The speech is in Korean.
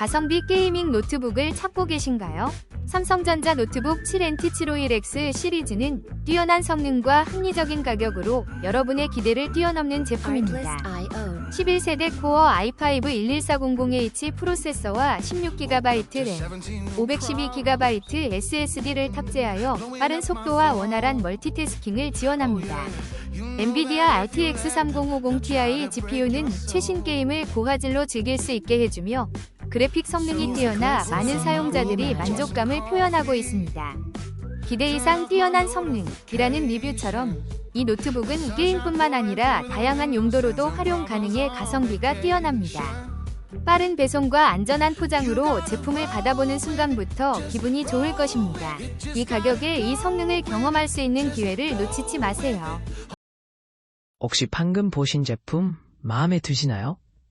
가성비 게이밍 노트북을 찾고 계신가요? 삼성전자 노트북 7NT751X 시리즈는 뛰어난 성능과 합리적인 가격으로 여러분의 기대를 뛰어넘는 제품입니다. 11세대 코어 i5 11400H 프로세서와 16GB 램, 512GB SSD를 탑재하여 빠른 속도와 원활한 멀티태스킹을 지원합니다. 엔비디아 RTX 3050 Ti GPU는 최신 게임을 고화질로 즐길 수 있게 해주며 그래픽 성능이 뛰어나 많은 사용자들이 만족감을 표현하고 있습니다. 기대 이상 뛰어난 성능이라는 리뷰처럼 이 노트북은 게임뿐만 아니라 다양한 용도로도 활용 가능해 가성비가 뛰어납니다. 빠른 배송과 안전한 포장으로 제품을 받아보는 순간부터 기분이 좋을 것입니다. 이 가격에 이 성능을 경험할 수 있는 기회를 놓치지 마세요. 혹시 방금 보신 제품 마음에 드시나요?